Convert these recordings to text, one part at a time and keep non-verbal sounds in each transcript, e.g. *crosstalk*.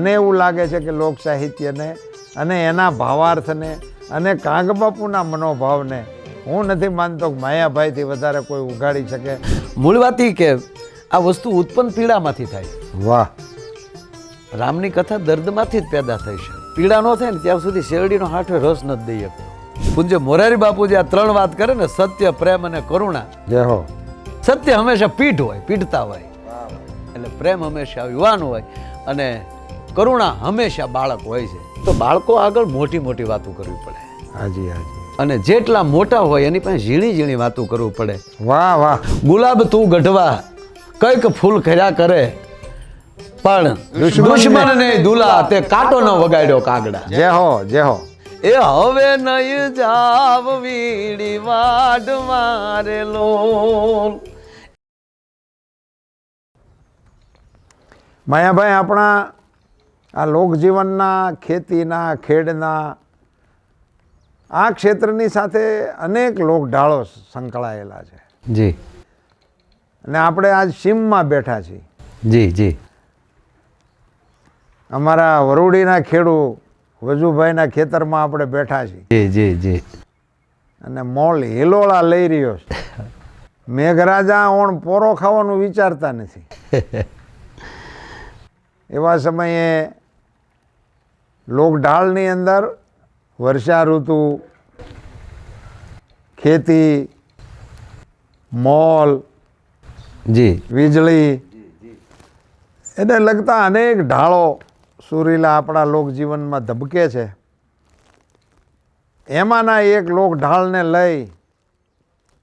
મને એવું લાગે છે કે લોક સાહિત્યને અને એના ભાવાર્થને અને કાગબાપુના મનોભાવને હું નથી માનતો કે માયાભાઈથી વધારે કોઈ ઉગાડી શકે. મૂળ વાત કે આ વસ્તુ ઉત્પન્ન પીડામાંથી થાય. વાહ. રામની કથા દર્દમાંથી જ પેદા થઈ છે. પીડા ન થાય ને ત્યાં સુધી શેરડીનો હાથો રસ નથી દઈ શકતો. પૂજ્ય મોરારી બાપુ જે આ ત્રણ વાત કરે ને સત્ય પ્રેમ અને કરુણા. જય હો. સત્ય હંમેશા પીઠ હોય પીઠતા હોય. એટલે પ્રેમ હંમેશા યુવાન હોય અને કરુણા હંમેશા બાળક હોય છે. તો બાળકો આગળ મોટી મોટી વાતો કરવી પડે. હાજી હાજી. અને જેટલા મોટા હોય એની પાસે ઝીણી ઝીણી વાતો કરવું પડે. વાહ વાહ. ગુલાબ તું ગઢવા કંઈક ફૂલ ખર્યા કરે. પણ દુશ્મન ને દુલા તે કાંટો ન વગાડ્યો કાગડા. જય હો જય હો. એ હવે નહીં જાવ વીડી વાડ મારેલો માયાભાઈ આપણા આ લોકજીવનના ખેતીના ખેડના આ ક્ષેત્રની સાથે અનેક લોકઢાળો સંકળાયેલા છે. જી. અને આપણે આજ સીમમાં બેઠા છીએ. જી જી. અમારા વરુડીના ખેડૂ વજુભાઈના ખેતરમાં આપણે બેઠા છીએ. જી જી જી. અને મોલ હિલોળા લઈ રહ્યો છે. *laughs* મેઘરાજા ઓણ પોરો ખાવાનું વિચારતા નથી. *laughs* એવા સમયે લોકઢાળની અંદર વર્ષા ઋતુ ખેતી મોલ જી. વીજળી એને લગતા અનેક ઢાળો સુરીલા આપણા લોકજીવનમાં ધબકે છે. એમાંના એક લોક ઢાળને લઈ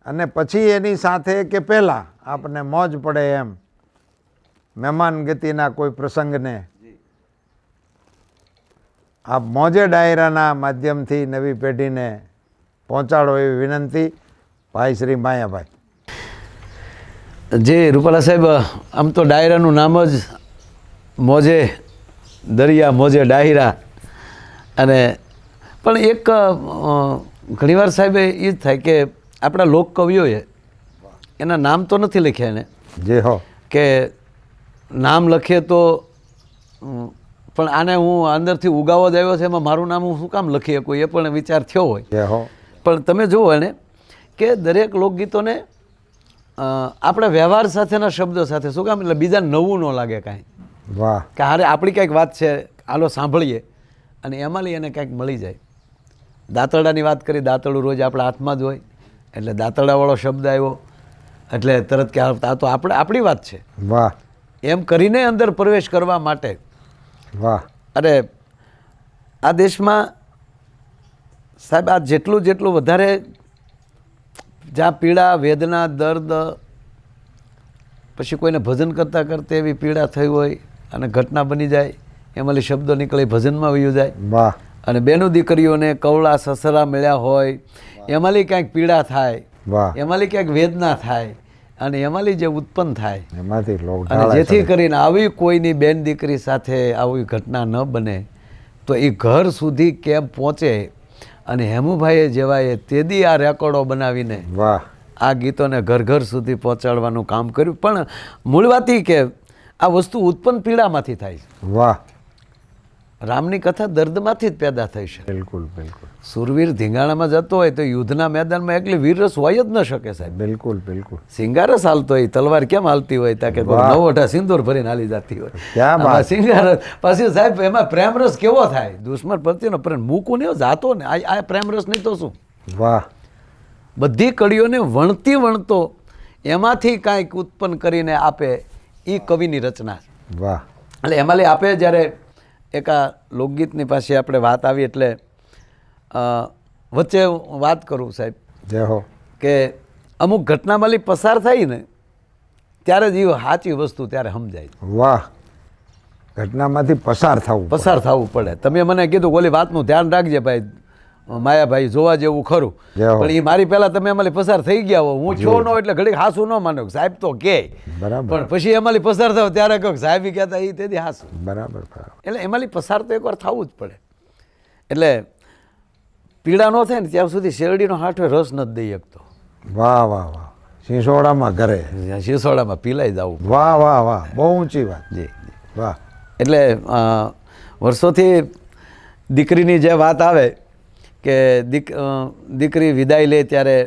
અને પછી એની સાથે કે પહેલાં આપને મોજ પડે એમ. મહેમાન ગતિના કોઈ પ્રસંગને આપ મોજે ડાયરાના માધ્યમથી નવી પેઢીને પહોંચાડો એવી વિનંતી. ભાઈ શ્રી માયાભાઈ. જે રૂપાલા સાહેબ આમ તો ડાયરાનું નામ જ મોજે દરિયા મોજે ડાયરા. અને પણ એક ઘણીવાર સાહેબ એ જ થાય કે આપણા લોક કવિઓએ એના નામ તો નથી લખ્યા એને. જે હો. કે નામ લખીએ તો પણ આને હું અંદરથી ઉગાવો જ આવ્યો છે એમાં મારું નામ હું શું કામ લખી શકું? એ પણ વિચાર થયો હોય. પણ તમે જુઓ એને કે દરેક લોકગીતોને આપણે વ્યવહાર સાથેના શબ્દો સાથે શું કામ? એટલે બીજા નવું ન લાગે કાંઈ. વાહ. કે હારે આપણી કંઈક વાત છે હાલો સાંભળીએ. અને એમાંથી એને કંઈક મળી જાય. દાંતરડાની વાત કરી દાંતરડું રોજ આપણા હાથમાં જ હોય. એટલે દાંતરડાવાળો શબ્દ આવ્યો. એટલે તરત કે આ તો આપણે આપણી વાત છે. વાહ. એમ કરીને અંદર પ્રવેશ કરવા માટે વાહ. અરે આ દેશમાં સાહેબ આ જેટલું જેટલું વધારે જ્યાં પીડા વેદના દર્દ પછી કોઈને ભજન કરતાં કરતાં એવી પીડા થઈ હોય અને ઘટના બની જાય એમાંથી શબ્દો નીકળે ભજનમાં વયું જાય. વાહ. અને બેનો દીકરીઓને કવળા સસરા મળ્યા હોય એમાંથી ક્યાંક પીડા થાય વાહ. એમાંથી ક્યાંક વેદના થાય અને એમાંથી જે ઉત્પન્ન થાય. એમાંથી અને જેથી કરીને આવી કોઈની બેન દીકરી સાથે આવી ઘટના ન બને તો એ ઘર સુધી કેમ પહોંચે અને હેમુભાઈએ જેવાએ તેદી આ રેકોર્ડો બનાવીને વાહ. આ ગીતોને ઘર ઘર સુધી પહોંચાડવાનું કામ કર્યું. પણ મૂળ વાત કે આ વસ્તુ ઉત્પન્ન પીડામાંથી થાય છે. વાહ. રામની કથા દર્દમાંથી જ પેદા થઈ છે. બિલકુલ બિલકુલ. સુરવીર ધીંગાણામાં જતો હોય તો યુદ્ધના મેદાનમાં એકલી વીરરસ હોય જ ન શકે સાહેબ. બિલકુલ બિલકુલ. સિંગારસ હાલતો હોય તલવાર કેમ હાલતી હોય? તાકે નવોઠા સિંદૂર ભરીને હાલી જતી હોય. સિંગારસ પછી સાહેબ એમાં પ્રેમરસ કેવો થાય? દુશ્મન પ્રત્યેનો પ્રેમ. મૂકું નહીં જાતો ને. આ પ્રેમરસ નહીં તો શું? વાહ. બધી કડીઓને વણતી વણતો એમાંથી કાંઈક ઉત્પન્ન કરીને આપે એ કવિની રચના. વાહ. એટલે એમાં આપે જ્યારે એક આ લોકગીતની પાસે આપણે વાત આવી એટલે વચ્ચે વાત કરું સાહેબ. જય હો. કે અમુક ઘટનામાંથી પસાર થાય ને ત્યારે જ એ સાચી વસ્તુ ત્યારે સમજાય. વાહ. ઘટનામાંથી પસાર થવું પસાર થવું પડે. તમે મને કીધું ઓલી વાતનું ધ્યાન રાખજે ભાઈ. માયાભાઈ જોવા જેવું ખરું. પણ એ મારી પહેલાં તમે અમારી પસાર થઈ ગયા હો. હું છો નો એટલે ઘડીક હાસુ ન માનો. સાહેબ તો કે. બરાબર. પણ પછી એમાંથી પસાર થાવ ત્યારે કહો સાહેબ કહેતા એ તેથી હાસુ. બરાબર. એટલે એમાંથી પસાર તો એકવાર થવું જ પડે. એટલે પીડા ન થાય ને ત્યાં સુધી શેરડીનો હાથો રસ નથી દઈ શકતો. વાહ વાહ વાહ. સિસોડામાં ઘરે. શિસોડામાં પીલાઈ જવું વાહ વાહ વાહ. બહુ ઊંચી વાત. જી વાહ. એટલે વર્ષોથી દીકરીની જે વાત આવે કે દીક દીકરી વિદાય લે ત્યારે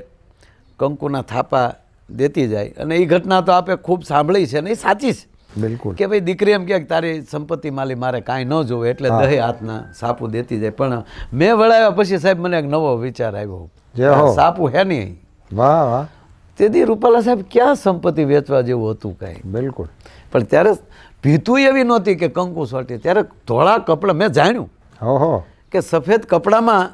કંકુના થાપા દેતી જાય. અને એ ઘટના તો આપણે ખૂબ સાંભળી છે ને એ સાચી છે. બિલકુલ. કે ભાઈ દીકરી એમ કે તારી સંપત્તિ માલી મારે કાંઈ ન જોવે એટલે દહે હાથના સાપુ દેતી જાય. પણ મેં વળાવ્યા પછી સાહેબ મને એક નવો વિચાર આવ્યો. હો. સાપુ હે નહીં. વાહ વાહ. તેથી રૂપાલા સાહેબ ક્યાં સંપત્તિ વેચવા જેવું હતું કાંઈ? બિલકુલ. પણ ત્યારે ભીતું એવી નહોતી કે કંકુ સોટી. ત્યારે ધોળા કપડાં મેં જાણ્યું ઓહો કે સફેદ કપડામાં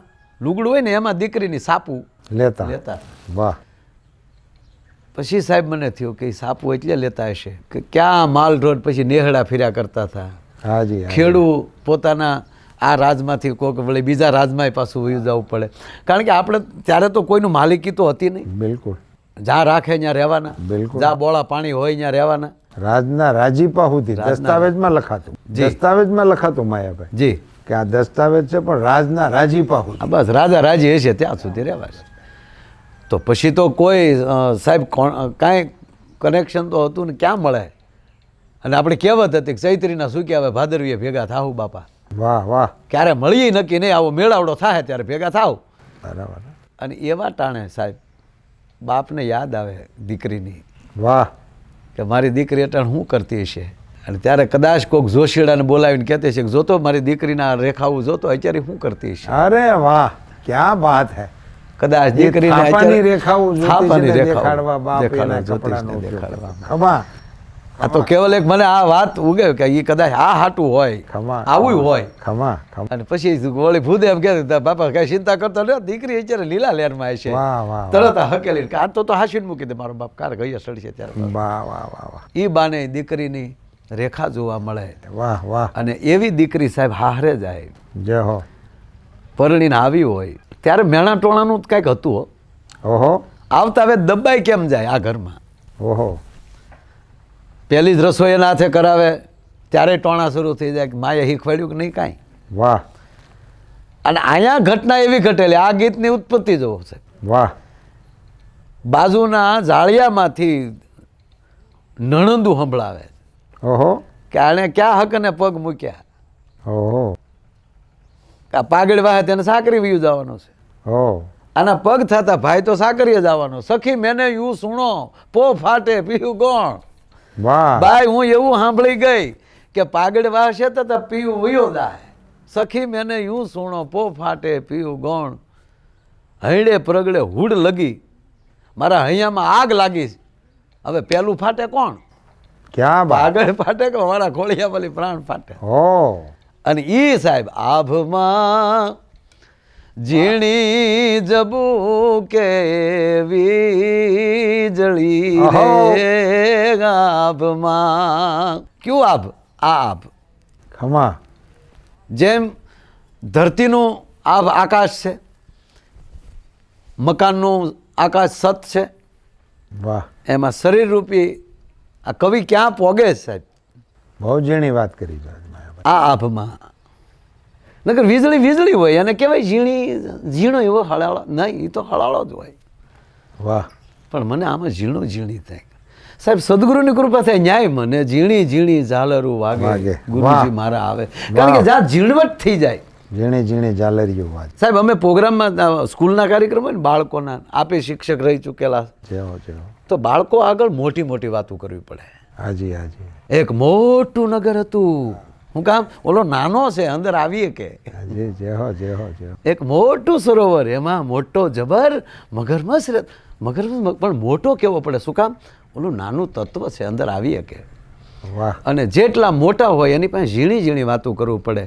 લુગડું હોય ને એમાં દીકરીની સાપુ લેતા. લેતા. વાહ. પછી સાહેબ મને થયું કે સાપુ એટલે લેતા હશે. કે ક્યાં માલ રોડ પછી નેહડા ફેર્યા કરતા હતા? હાજી હાજી. પોતાના આ રાજમાંથી કોઈક વળી બીજા રાજમાં પાછું વયું જવું પડે. કારણ કે આપણે ત્યારે તો કોઈનું માલિકી તો હતી નહીં. બિલકુલ. જ્યાં રાખે ત્યાં રહેવાના. બિલકુલ. જ્યાં બોળા પાણી હોય ત્યાં રહેવાના. રાજના રાજીપા સુધી દસ્તાવેજમાં લખાતું. દસ્તાવેજમાં લખાતું માયાભાઈ. જી. કે આ દસ્તાવેજ છે પણ રાજના રાજીપા સુધી બસ રાજા રાજી હશે ત્યાં સુધી રહેવાશે. તો પછી તો કોઈ સાહેબ કોણ કાંઈ કનેક્શન તો હતું ને ક્યાં મળે? અને આપણે કહેવત હતી કે ચૈત્રીના શું કહેવાય ભાદરવીએ ભેગા થાવ બાપા. વાહ વાહ. ક્યારે મળીએ નક્કી નહીં આવો મેળાવડો થાય ત્યારે ભેગા થાવ બરાબર. અને એવા ટાણે સાહેબ બાપને યાદ આવે દીકરીની વાહ. કે મારી દીકરી અટાણ શું કરતી હશે? અને ત્યારે કદાચ કોઈક જોશીડાને બોલાવીને કહેતી છે કે જોતો મારી દીકરીના રેખાવું જોતો અત્યારે શું કરતી હશે? અરે વાહ ક્યાં વાત હે. કદાચ એ દીકરીને થાપાની રેખાઓ થાપાની રેખાઓ. દેખાડવા બાપ દેખાડવા. આ તો કેવલ એક મને આ વાત ઉગે કે એ કદાચ આ હાટું હોય ખમા આવું હોય. ખમા અને પછી વળી ભૂદેવ કે બાપા કઈ ચિંતા કરતો ને દીકરી અત્યારે લીલા લેરમાં છે. તરત હકેલી કે આ તો તો હાસીને મૂકી દે મારો બાપ કાર ગઈ સડશે ત્યારે. વાહ વાહ વાહ વાહ. એ બાને દીકરીની રેખા જોવા મળે. વાહ વાહ. અને એવી દીકરી સાહેબ હારે જાય. જય હો. પરણીને આવી હોય ત્યારે મેણા ટોણાનું કંઈક હતું હો. ઓહો. આવતા હવે દબાઈ કેમ જાય આ ઘરમાં? ઓહો. પહેલી જ રસોઈ એના હાથે કરાવે ત્યારે ટોણા શરૂ થઈ જાય કે માએ શીખવાડ્યું કે નહીં કાંઈ? વાહ. અને અહીંયા ઘટના એવી ઘટેલી આ ગીતની ઉત્પત્તિ જોવો છે. વાહ. બાજુના જાળિયામાંથી નણંદુ સંભળાવે ઓહો. કે આણે ક્યાં હકને પગ મૂક્યા? ઓહો. કે આ પાગડ વાહે તેને સાકરી વયું જવાનો છે. આના પગ થતા ભાઈ તો સાકરીએ જવાનો. સખી મેને યુ સુણો. પો ફાટે પીયું કોણ વાહ. બાઈ હું એવું સાંભળી ગઈ કે પાગળ વાસે તો તો પીવું વયો દાય સખી મેને યુ સુણો. પો ફાટે પીયું ગોણ. હૈડે પ્રગડે હુડ લગી. મારા હૈયામાં આગ લાગી. હવે પેલું ફાટે કોણ? ક્યાં પાગળ ફાટે કે મારા ખોળિયા વાલી પ્રાણ ફાટે? અને ઈ સાહેબ આભમાં ઝીણી જબુ કે વીજળી. રે આભમાં કયું આભ? આ આભ. ખમા. જેમ ધરતીનું આભ આકાશ છે મકાનનું આકાશ સત છે વાહ. એમાં શરીર રૂપી આ કવિ ક્યાં પોગે સાહેબ? બહુ ઝીણી વાત કરી. આ આભમાં. નકર વીજળી વીજળી હોય અને કહેવાય ઝીણી ઝીણો એવો હળાળો. નહીં એ તો હળાળો જ હોય. વાહ. પણ મને આમાં ઝીણો ઝીણી થાય. સાહેબ સદગુરુની કૃપા થાય ન્યાય મને. ઝીણી ઝીણી ઝાલરું વાગે. ગુરુજી મારા આવે. કારણ કે જ્યાં ઝીણવટ થઈ જાય. ઝીણી ઝીણી ઝાલરીઓ વાત. સાહેબ અમે પ્રોગ્રામમાં સ્કૂલના કાર્યક્રમ હોય ને બાળકોના આપે શિક્ષક રહી ચૂકેલા. તો બાળકો આગળ મોટી મોટી વાતો કરવી પડે. હાજી હાજી. એક મોટું નગર હતું. હું કામ? ઓલો નાનો છે અંદર આવીએ કે. એક મોટું સરોવર એમાં મોટો જબર મગરમચ્છ મગરમચ્છ પણ મોટો કેવો પડે? શું કામ? ઓલું નાનું તત્વ છે અંદર આવીએ કે. અને જેટલા મોટા હોય એની પાસે ઝીણી ઝીણી વાતો કરવું પડે.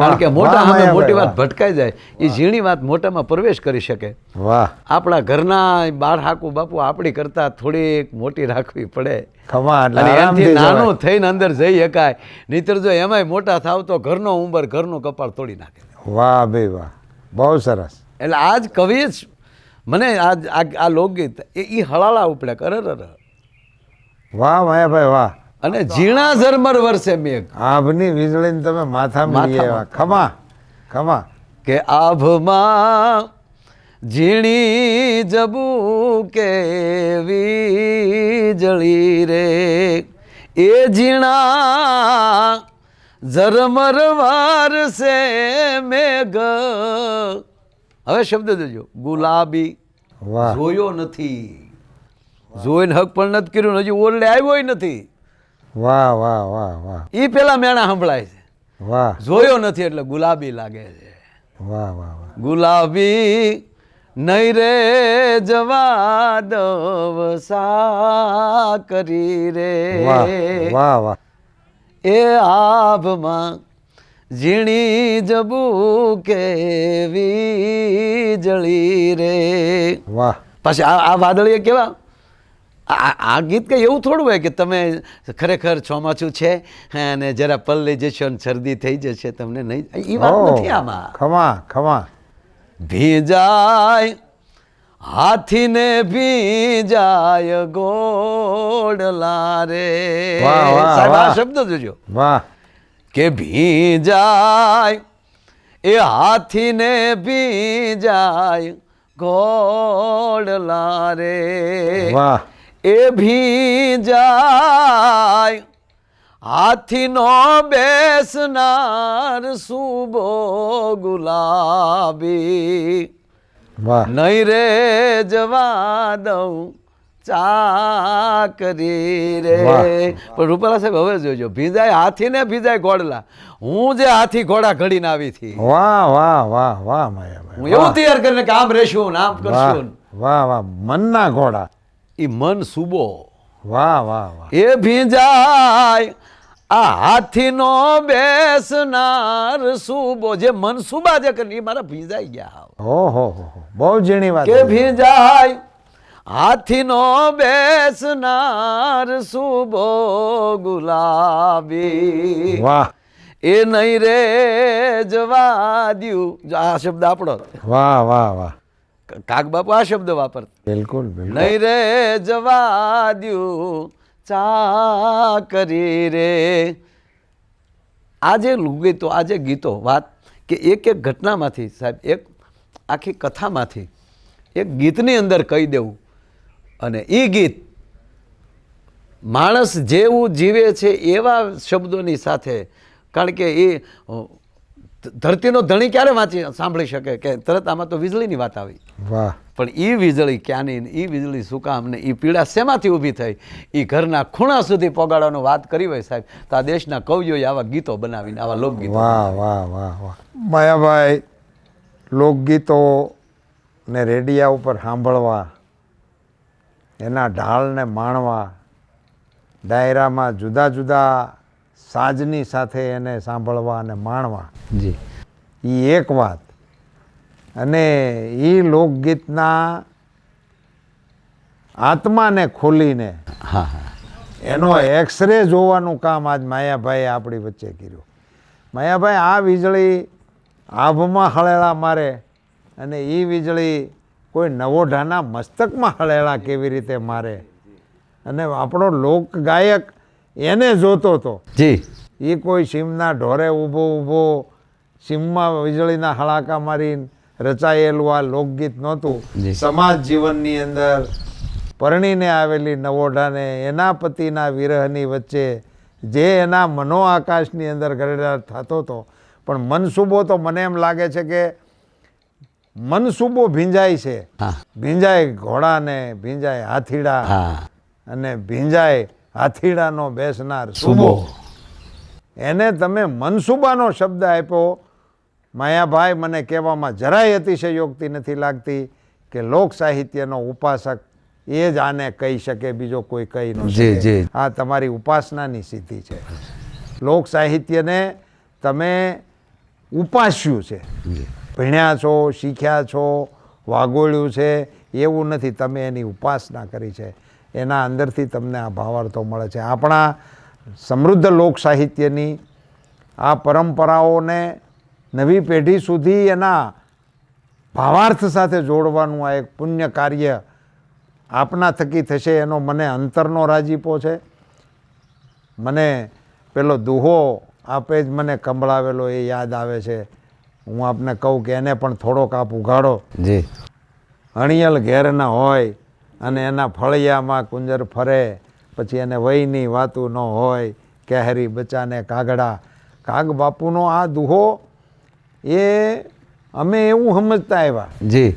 કારણ કે મોટા સામે મોટી વાત ભટકાઈ જાય એ ઝીણી વાત મોટામાં પ્રવેશ કરી શકે. વાહ. આપણા ઘરના બાળ હાકુ બાપુ આપણી કરતા થોડીક મોટી રાખવી પડે. નાનું થઈને અંદર જઈ શકાય. નહીતર જો એમાંય મોટા થાવ તો ઘરનો ઉંબર ઘરનું કપાળ તોડી નાખે. વાહ ભાઈ વાહ. બહુ સરસ. એટલે આજ કવિ જ મને આજ આ લોકગીત એ હળાળા ઉપડે કરે વાહ માયાભાઈ વાહ. અને ઝીણા ઝરમર વરસે મેઘ. આભની વીજળીને તમે માથામાં. લઈ. આવ્યા. ખમા ખમા. કે આભમાં ઝીણી જબુ કે વીજળી રે. એ ઝીણા ઝરમર વારસે મેઘ. હવે શબ્દ દેજો. ગુલાબી વાહ. જોયો નથી. જોઈને હક પણ નથી કર્યું. ને હજી ઓરડે આવ્યો નથી. વાહ વાહ વાહ વાહ. એ પેલા મેણા સંભળાય છે. વાહ. જોયો નથી એટલે ગુલાબી લાગે છે. વાહ વાહ વાહ. ગુલાબી નહીં રે જવા દવસા કરી રે. વાહ વાહ એ આભમાં ઝીણી જબુ કેવી જળી રે. વાહ. પછી આ આ વાદળીએ કેવા? આ ગીત કંઈ એવું થોડું હોય કે તમે ખરેખર ચોમાસું છે અને જરા પલ લઈ જશો અને શરદી થઈ જશે તમને નહીં એ વાત નથી આમાં. ખમા ખમા ભીજાય હાથીને ભીજાય ગોડલા રે. વાહ, વાહ, સાહેબ આ. શબ્દ જોજો. વાહ. કે ભીજાય એ હાથીને ભીજાય ગોડ રે. વાહ. એ ભીજાય. હાથીનો બેસનાર સુબો ગુલાબી. વાહ. નહીં રે જવા દઉં ચાકરી રે. પણ રૂપાલા સાહેબ હવે જોજો ભીજાય હાથી ને ભીજાય ઘોડલા હું જે હાથી ઘોડા ઘડીને આવી હતી. વાહ વાહ વાહ વાહ માયાભાઈ હું એવું તૈયાર કરીને કે આમ રહેશું ને આમ વાહ કરશું વાહ વાહ મનના ઘોડા. એ મન સુબો. વાહ વાહ વાહ. એ ભીંજાય આ હાથીનો બેસનાર સુબો. જે મન સુબા જે કરી એ મારા ભીંજાઈ ગયા ઓહો હો હો. બહુ ઝીણી વાત કે ભીંજાય હાથીનો બેસનાર સુબો ગુલાબી. વાહ. એ નહીં રે જવા દ્યું. આ શબ્દ આપણો. વાહ વાહ વાહ. કાક બાપુ આ શબ્દ વાપરતા. બિલકુલ નહીં રે જવા દ્યું ચા કરી રે. આ જે ગીતો આ જે ગીતો વાત કે એક એક ઘટનામાંથી સાહેબ એક આખી કથામાંથી એક ગીતની અંદર કહી દેવું. અને એ ગીત માણસ જેવું જીવે છે એવા શબ્દોની સાથે. કારણ કે એ ધરતીનો ધણી ક્યારે વાંચી સાંભળી શકે? કે તરત આમાં તો વીજળીની વાત આવી. વાહ. પણ એ વીજળી ક્યાંની એ વીજળી શું કામ ને એ પીડા શેમાંથી ઊભી થઈ? એ ઘરના ખૂણા સુધી પગાડવાનો વાત કરી હોય સાહેબ તો આ દેશના કવિઓએ આવા ગીતો બનાવીને આવા લોકગીતો વાહ વાહ વાહ વાહ. માયાભાઈ લોકગીતો ને રેડિયા ઉપર સાંભળવા એના ઢાળને માણવા ડાયરામાં જુદા જુદા સાજની સાથે એને સાંભળવા અને માણવા. જી. એ એક વાત. અને એ લોકગીતના આત્માને ખોલીને હા હા. એનો એક્સરે જોવાનું કામ આજ માયાભાઈએ આપણી વચ્ચે કર્યું. માયાભાઈ આ વીજળી આભમાં હળેલા મારે અને એ વીજળી કોઈ નવોઢાના મસ્તકમાં હળેલા કેવી રીતે મારે? અને આપણો લોક ગાયક એને જોતો હતો જી. એ કોઈ સીમના ઢોરે ઊભો ઊભો સીમમાં વીજળીના હળાકા મારીને રચાયેલું આ લોકગીત નહોતું. સમાજ જીવનની અંદર પરણીને આવેલી નવોઢાને એના પતિના વિરહની વચ્ચે જે એના મનો આકાશની અંદર ગરડાટ થતો હતો પણ મનસુબો તો મને એમ લાગે છે કે મનસુબો ભીંજાય છે. ભીંજાય ઘોડાને ભીંજાય હાથીડા અને ભીંજાય હાથીડાનો બેસનાર સુબો એને તમે મનસુબાનો શબ્દ આપ્યો. માયાભાઈ મને કહેવામાં જરાય અતિશયોક્તિ નથી લાગતી કે લોક સાહિત્યનો ઉપાસક એ જ આને કહી શકે બીજો કોઈ કહી ન શકે. આ તમારી ઉપાસનાની સિદ્ધિ છે. લોક સાહિત્યને તમે ઉપાસ્યું છે. ભણ્યા છો શીખ્યા છો વાગોળ્યું છે એવું નથી. તમે એની ઉપાસના કરી છે. એના અંદરથી તમને આ ભાવાર્થો મળે છે. આપણા સમૃદ્ધ લોક સાહિત્યની આ પરંપરાઓને નવી પેઢી સુધી એના ભાવાર્થ સાથે જોડવાનું આ એક પુણ્ય કાર્ય આપના થકી થશે એનો મને અંતરનો રાજીપો છે. મને પેલો દુહો આપે જ મને કંબળાવેલો એ યાદ આવે છે. હું આપને કહું કે એને પણ થોડોક આપ ઉઘાડો. જી. અણિયલ ઘેરના હોય અને એના ફળિયામાં કુંજર ફરે પછી એને વયની વાતું ન હોય કેહરી બચાને કાગડા. કાગ બાપુનો આ દુહો એ અમે એવું સમજતા આવ્યા જી.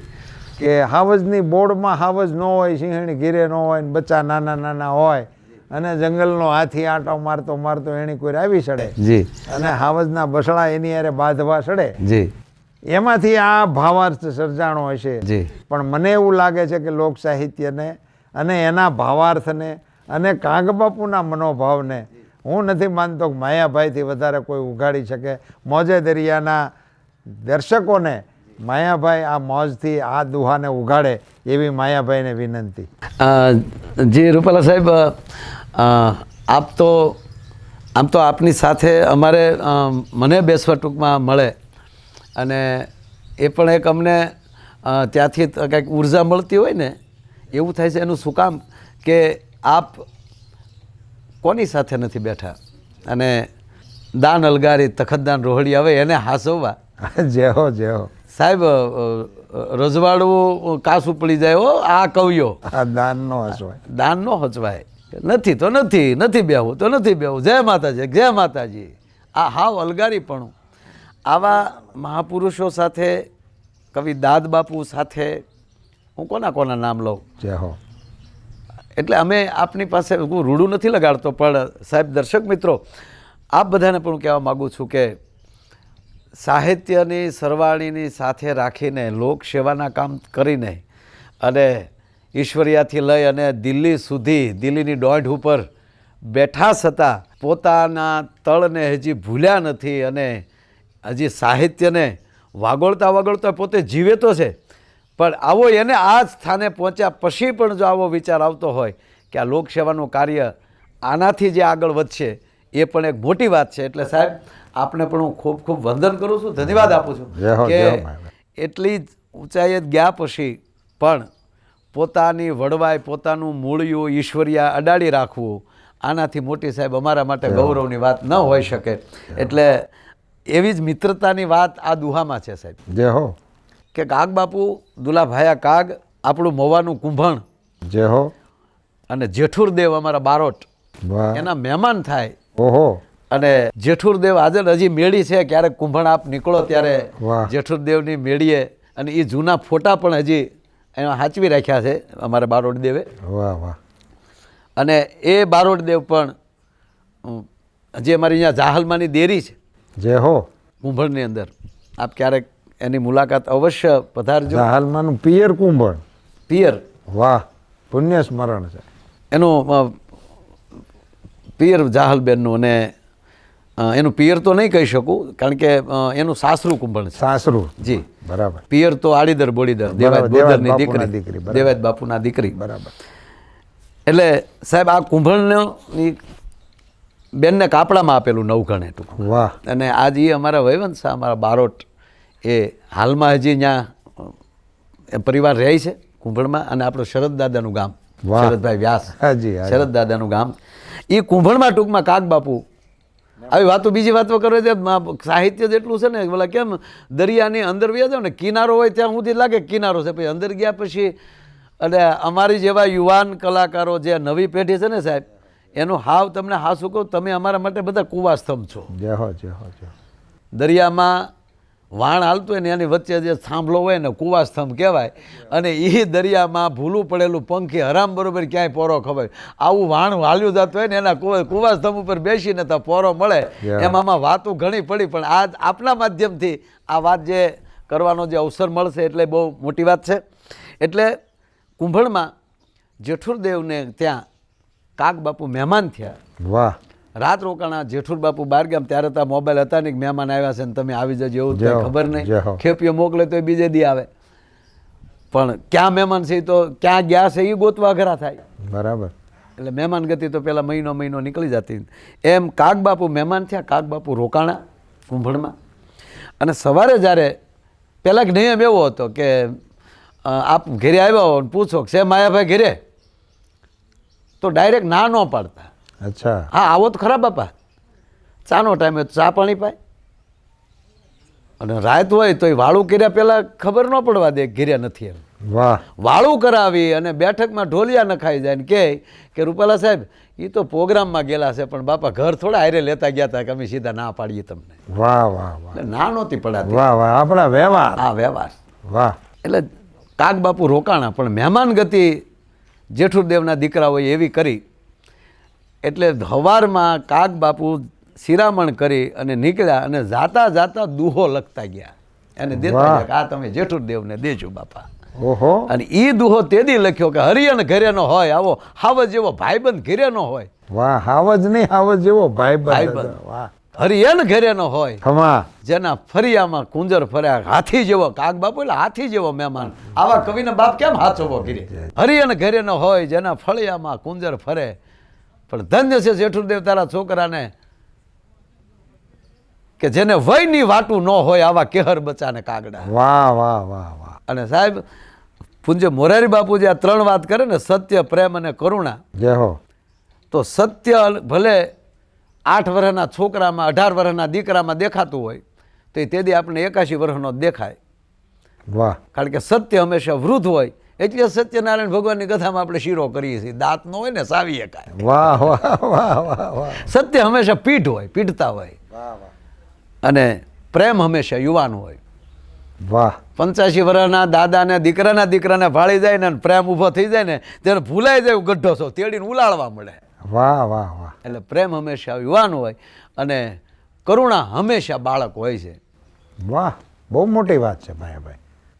કે હાવજની બોર્ડમાં હાવજ ન હોય સિંહણી ઘીરે ન હોય ને બચ્ચા નાના નાના હોય અને જંગલનો હાથી આંટો મારતો મારતો એની કોઈ આવી સડે. જી. અને હાવજના બસડા એની યારે બાંધવા સડે. જી. એમાંથી આ ભાવાર્થ સર્જાણો હશે. જી. પણ મને એવું લાગે છે કે લોક સાહિત્યને અને એના ભાવાર્થને અને કાગબાપુના મનોભાવને હું નથી માનતો કે માયાભાઈથી વધારે કોઈ ઉઘાડી શકે. મોજે દરિયાના દર્શકોને માયાભાઈ આ મોજથી આ દુહાને ઉઘાડે એવી માયાભાઈને વિનંતી. જી રૂપાલા સાહેબ આપ તો આમ તો આપની સાથે અમારે મને બેસવા ટૂંકમાં મળે. અને એ પણ એક અમને ત્યાંથી કંઈક ઊર્જા મળતી હોય ને એવું થાય છે. એનું શું કામ કે આપ કોની સાથે નથી બેઠા? અને દાન અલગારી તખતદાન રોહડી આવે એને હાસવવા. *laughs* જેહો હો જય હો. સાહેબ રજવાડું કાસ રજવાડવું કાસું પડી જાય હો આ કવિયો આ દાનનો હસવાય. દાન નો હચવાય નથી તો નથી નથી બેહવું તો નથી બેહવું. જય માતાજી જય માતાજી. આ હાવ અલગારીપણું. આવા મહાપુરુષો સાથે કવિ દાદ બાપુ સાથે હું કોના કોના નામ લઉં? જય હો. એટલે અમે આપની પાસે હું રૂડું નથી લગાડતો પણ સાહેબ દર્શક મિત્રો આપ બધાને પણ હું કહેવા માગું છું કે સાહિત્યની સરવાળીની સાથે રાખીને લોકસેવાના કામ કરીને અને ઈશ્વરિયાથી લઈ અને દિલ્હી સુધી દિલ્હીની દોઢ ઉપર બેઠા છતાં પોતાના તળને હજી ભૂલ્યા નથી અને હજી સાહિત્યને વાગોળતા વાગોળતા પોતે જીવે તો છે. પણ આવો એને આ જ સ્થાને પહોંચ્યા પછી પણ જો આવો વિચાર આવતો હોય કે આ લોકસેવાનું કાર્ય આનાથી જે આગળ વધશે એ પણ એક મોટી વાત છે. એટલે સાહેબ આપને પણ હું ખૂબ ખૂબ વંદન કરું છું ધન્યવાદ આપું છું કે. એટલી જ ઊંચાઈએ જ ગયા પછી પણ પોતાની વડવાઈ પોતાનું મૂળિયું ઈશ્વરિયા અડાડી રાખવું આનાથી મોટી સાહેબ અમારા માટે ગૌરવની વાત ન હોઈ શકે. એટલે એવી જ મિત્રતાની વાત આ દુહામાં છે સાહેબ. જે હો. કે કાગ બાપુ દુલાભાયા કાગ આપણું મોવાનું કુંભણ જે હો. અને જેઠુરદેવ અમારા બારોટ. એના મહેમાન થાય. ઓહો. અને જેઠુરદેવ આજે હજી મેળી છે ક્યારેક કુંભણ આપ નીકળો ત્યારે જેઠુરદેવની મેળીએ અને એ જૂના ફોટા પણ હજી એમાં સાચવી રાખ્યા છે અમારા બારોટ દેવે વાહ વાહ. અને એ બારોટ દેવ પણ જે હજી અમારી અહીંયા જાહલમાની દેરી છે. જય હો. કુંભળની અંદર. આપ ક્યારેક એની મુલાકાત અવશ્ય પધારજો. હાલમાંનું પિયર કુંભણ પિયર. વાહ પુણ્ય સ્મરણ છે. એનું પિયર જાહલબેનનું અને એનું પિયર તો નહીં કહી શકું કારણ કે એનું સાસરું કુંભણ છે. સાસરું. જી. બરાબર. પિયર તો આડીદર બોડીદર દેવાય દેવાય બોદરની દીકરી. દીકરી, બરાબર. બાપુના દીકરી. બરાબર. એટલે સાહેબ આ કુંભળની બેનને કાપડામાં આપેલું નવઘણે ટૂંકમાં. વાહ. અને આજ એ અમારા વૈવંશ અમારા બારોટ એ હાલમાં હજી ત્યાં પરિવાર રહે છે કુંભળમાં અને આપણું શરદ દાદાનું ગામ. શરદભાઈ વ્યાસ શરદ દાદાનું ગામ. એ કુંભળમાં ટૂંકમાં કાગ બાપુ. આવી વાતો બીજી વાતો કરે છે સાહિત્ય જેટલું છે ને બોલા કેમ દરિયાની અંદર વ્યા જાવ ને કિનારો હોય ત્યાં સુધી લાગે કિનારો છે પછી અંદર ગયા પછી અને અમારી જેવા યુવાન કલાકારો જે નવી પેઢી છે ને સાહેબ એનું હાવ તમને હા શું કહું તમે અમારા માટે બધા કુવાસ્તંભ છો. જય હો જય હો જય દરિયામાં વાણ હાલતું હોય ને એની વચ્ચે જે થાંભલો હોય ને કુવાસ્તંભ કહેવાય અને એ દરિયામાં ભૂલું પડેલું પંખી હરામ બરોબર ક્યાંય પોરો ખબર આવું વાણ હાલ્યું જતું હોય ને એના કુવાસ્તંભ કુવા ઉપર બેસીને તો પોરો મળે. એમાં વાતો ઘણી પડી પણ આ આપના માધ્યમથી આ વાત જે કરવાનો જે અવસર મળશે એટલે બહુ મોટી વાત છે. એટલે કુંભળમાં જેઠુરદેવને ત્યાં કાક બાપુ મહેમાન થયા. વાહ. રાત રોકાણા જેઠુર બાપુ બાર ગયા ત્યારે તો મોબાઈલ હતા નહીં મહેમાન આવ્યા છે ને તમે આવી જજો એવું તો ખબર નહીં. ખેપીઓ મોકલે તો એ બીજે દી આવે. પણ ક્યાં મહેમાન છે તો ક્યાં ગયા છે એ ગોતવા ઘરા થાય. બરાબર. એટલે મહેમાન ગતિ તો પેલા મહિનો મહિનો નીકળી જતી. એમ કાક બાપુ મહેમાન થયા કાગ બાપુ રોકાણા કુંભણમાં. અને સવારે જ્યારે પહેલાં નિયમ એવો હતો કે આપ ઘેરે આવ્યા હો પૂછો કે છે માયાભાઈ ઘેરે? તો ડાયરેક્ટ ના ન પાડતા. અચ્છા. હા આવો તો ખરાબ બાપા. ચાનો ટાઈમ હોય તો ચા પાણી પાય. અને રાત હોય તો એ વાળું કર્યા પહેલાં ખબર ન પડવા દે ઘેર્યા નથી એમ. વાહ. વાળું કરાવી અને બેઠકમાં ઢોલિયા નખાઈ જાય ને કહે કે રૂપાલા સાહેબ એ તો પ્રોગ્રામમાં ગયેલા છે પણ બાપા ઘર થોડા આયરે લેતા ગયા હતા કે અમે સીધા ના પાડીએ તમને. વાહ વાહ વાહ. ના નહોતી પડાતી. વાહ વાહ આપણા વ્યવહાર. આ વ્યવહાર. વાહ. એટલે કાગ બાપુ રોકાણા પણ મહેમાન ગતિ જેઠુરદેવના હોય એવી કરી. એટલે હવારમાં કાગ બાપુ શિરામણ કરી અને નીકળ્યા અને જાતા જાતા દુહો લખતા ગયા. અને દેતા. ગયા કે આ તમે જેઠુરદેવને દેજો બાપા. ઓહો. અને એ દુહો તેદી લખ્યો કે હરિયન ઘરેનો હોય આવો હાવજ જેવો ભાઈબંધ ઘેરેનો હોય. વાહ હાવજ નહીં હાવજ જેવો ભાઈ ભાઈબંધ. વાહ. હરિયન ઘરેનો હોય જેના ફરિયામાં કુંજર ફર્યા હાથી જેવો કાગ બાપુ એટલે હાથી જેવો મહેમાન. આવા કવિના બાપ કેમ હાચવો ગીરે હરિયન ઘરેનો હોય જેના ફળિયામાં કુંજર ફરે. પણ ધન્ય છે જેઠુદેવ તારા છોકરાને કે જેને વયની વાટું ન હોય આવા કેહર બચાને કાગડા. વાહ વાહ વાહ વાહ. અને સાહેબ પૂજ્ય મોરારી બાપુ જે આ ત્રણ વાત કરે ને સત્ય પ્રેમ અને કરુણા. જે હો. તો સત્ય ભલે આઠ વર્ષના છોકરામાં અઢાર વર્ષના દીકરામાં દેખાતું હોય તો એ તેથી આપણે એકાશી વર્ષનો જ દેખાય. વાહ. કારણ કે સત્ય હંમેશા વૃદ્ધ હોય એટલે સત્યનારાયણ ભગવાનની કથામાં આપણે શીરો કરીએ છીએ. દાંત ન હોય ને સાવી એકાય. વાહ વાહ વાહ વાહ વાહ. સત્ય હંમેશા પીઠ હોય પીઠતા હોય. વાહ વાહ. અને પ્રેમ હંમેશા યુવાન હોય. વાહ. પંચ્યાસી વર્ષના દાદાને દીકરાના દીકરાને ભાળી જાય ને પ્રેમ ઊભો થઈ જાય ને તેને ભૂલાઈ જાય ગઢો ગઢ્ઢો છો. તેડીને ઉલાળવા મળે. વાહ વાહ વાહ. એટલે પ્રેમ હંમેશા યુવાન હોય અને કરુણા હંમેશા બાળક હોય છે. વાહ બહુ મોટી વાત છે ભાઈ ભાઈ.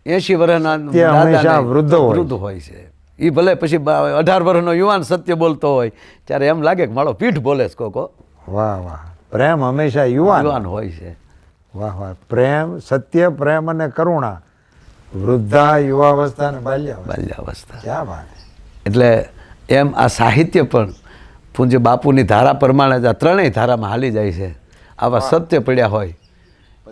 એસી વર્ષના હંમેશા વૃદ્ધ વૃદ્ધ હોય છે. એ ભલે પછી અઢાર વર્ષનો યુવાન સત્ય બોલતો હોય ત્યારે એમ લાગે કે મારો પીઠ બોલે છે કોકો. વાહ વાહ. પ્રેમ હંમેશા યુવાન. યુવાન હોય છે. વાહ વાહ. પ્રેમ સત્ય પ્રેમ અને કરુણા. વૃદ્ધા યુવાવસ્થા અને બાલ્યાવસ્થા. બાલ્યાવસ્થા. ક્યાં વાત? એટલે એમ આ સાહિત્ય પણ પૂજ્ય બાપુની ધારા પ્રમાણે જ આ ત્રણેય ધારામાં હાલી જાય છે. આવા સત્ય પડ્યા હોય.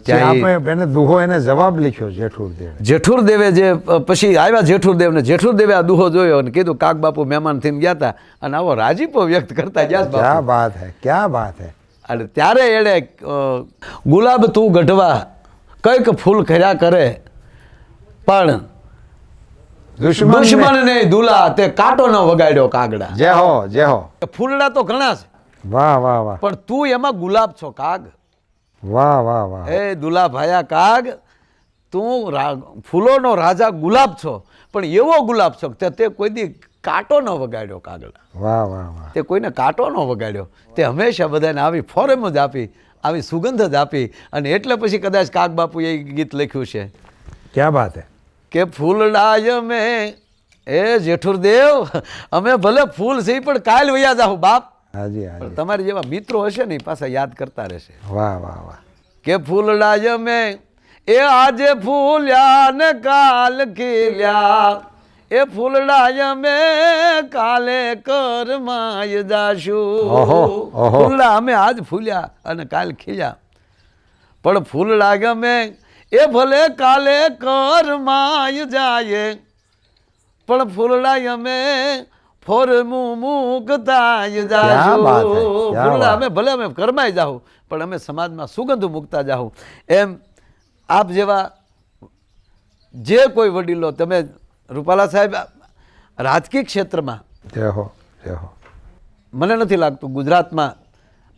ત્યાં દુહો એને જવાબ લખ્યો જેઠુરદેવે. જેઠુરદેવે જે પછી આવ્યા જેઠુરદેવને જેઠુરદેવે આ દુહો જોયો અને કીધું કાક બાપુ મહેમાન થઈને ગયા હતા અને આવો રાજીપો વ્યક્ત કરતા ગયા ક્યાં વાત હે ક્યાં વાત હે. અને ત્યારે એણે ગુલાબ તું ગઢવા કંઈક ફૂલ ખર્યા કરે પણ દુશ્મન દુશ્મનને દુલા તે કાંટો ન વગાડ્યો કાગડા. જય હો જય હો. ફૂલડા તો ઘણા છે. વાહ વાહ વાહ. પણ તું એમાં ગુલાબ છો કાગ. વાહ વાહ વાહ. એ દુલા ભાયા કાગ તું ફૂલોનો રાજા ગુલાબ છો. પણ એવો ગુલાબ છો કે તે કોઈ દી કાંટો ન વગાડ્યો કાગડા. વાહ વાહ વાહ. તે કોઈને કાંટો ન વગાડ્યો. તે હંમેશા બધાને આવી ફોરેમ જ આપી આવી સુગંધ જ આપી. અને એટલે પછી કદાચ કાગ બાપુએ એ ગીત લખ્યું છે. ક્યાં વાત હે? કે ફૂલડાય મેં એ જેઠુરદેવ અમે ભલે ફૂલ છે પણ કાલ વયા જાઉં બાપ. હાજી હાજી. તમારી જેવા મિત્રો હશે ને એ પાછા યાદ કરતા રહેશે. વાહ વાહ વાહ. કે ફૂલડાય મેં એ આજે ફૂલ્યા ને કાલ ખીલ્યા. એ ફૂલડાય મેં કાલે કરમાય જાશું. ઓહો, ઓહો. ફૂલડા અમે આજ ફૂલ્યા અને કાલ ખીલ્યા. પણ ફૂલડા ગમે એ ભલે કાલે કરમાય જાય પણ ફૂલડાય અમે ફોરમું મુકતાય ક્યાં ફૂલડા અમે ભલે અમે કરમાઈ જાઉં પણ અમે સમાજમાં સુગંધ મૂકતા જાઉં એમ આપ જેવા જે કોઈ વડીલો તમે રૂપાલા સાહેબ રાજકીય ક્ષેત્રમાં જય હો જય હો. મને નથી લાગતું ગુજરાતમાં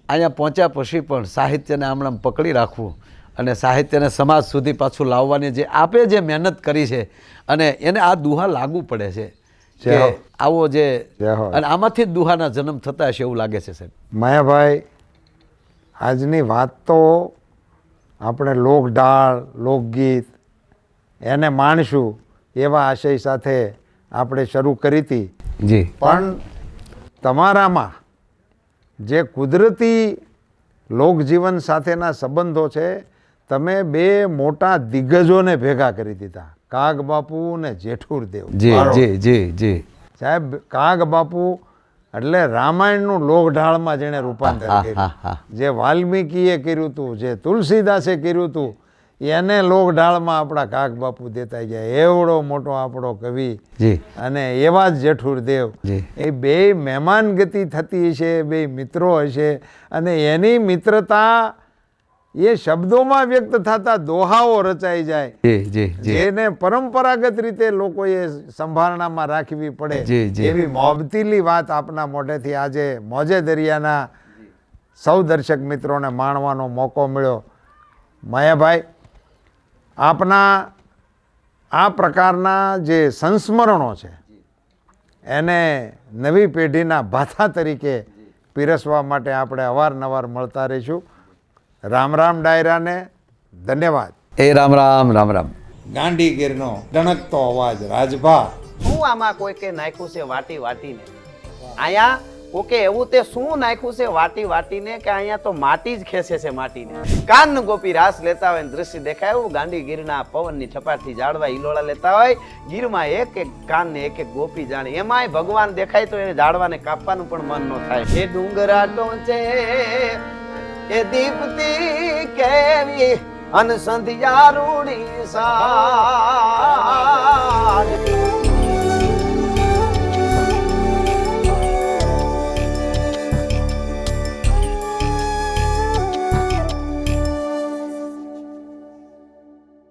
અહીંયા પહોંચ્યા પછી પણ સાહિત્યને હમણાં પકડી રાખવું. અને સાહિત્યને સમાજ સુધી પાછું લાવવાની જે આપે જે મહેનત કરી છે અને એને આ દુહા લાગુ પડે છે કે આવો જે અને આમાંથી જ દુહાના જન્મ થતા હશે એવું લાગે છે સાહેબ? માયાભાઈ આજની વાત તો આપણે લોકડાળ લોકગીત એને માણશું એવા આશય સાથે આપણે શરૂ કરી હતી. જી. પણ તમારામાં જે કુદરતી લોકજીવન સાથેના સંબંધો છે તમે બે મોટા દિગ્ગજોને ભેગા કરી દીધા. કાગ બાપુ ને જેઠુરદેવ જી જી જી જી. સાહેબ કાગ બાપુ એટલે રામાયણનું લોકઢાળમાં જેણે રૂપાંતર કર્યું. જે વાલ્મીકીએ કર્યું હતું જે તુલસીદાસે કર્યું હતું એને લોકઢાળમાં આપણા કાગ બાપુ દેતા ગયા. એવડો મોટો આપણો કવિ અને એવા જ જેઠુરદેવ દેવ. એ બે મહેમાન ગતિ થતી હશે બે મિત્રો હશે અને એની મિત્રતા એ શબ્દોમાં વ્યક્ત થતા દોહાઓ રચાઈ જાય. જેને પરંપરાગત રીતે લોકોએ સંભારણામાં રાખવી પડે. એવી મોબતીલી વાત આપના મોઢેથી આજે મોજે દરિયાના સૌ દર્શક મિત્રોને માણવાનો મોકો મળ્યો. માયાભાઈ આપના આ પ્રકારના જે સંસ્મરણો છે એને નવી પેઢીના ભાથા તરીકે પીરસવા માટે આપણે અવારનવાર મળતા રહીશું. રામ રામ ડાયરાને ધન્યવાદ. એ રામ રામ રામ રામ. ગાંધીગીરનો ધણકતો અવાજ રાજભા. શું આમાં કોઈ કે નાખ્યું છે વાટી વાટીને? અહીંયા ઓકે એવું તે શું નાખ્યું છે વાટી વાટીને કે અહીંયા તો માટી જ ખેંચે છે માટીને? કાન ગોપી રાસ લેતા હોય દ્રશ્ય દેખાય. એવું ગાંડી ગીરના પવનની છપાટથી જાળવા હિલોળા લેતા હોય. ગીરમાં એક એક કાન ને એક એક ગોપી જાણે. એમાંય ભગવાન દેખાય તો એને જાળવાને કાપવાનું પણ મન ન થાય. એ ડુંગરા ટોચે એ દીપતી કેવી અન રૂડી સા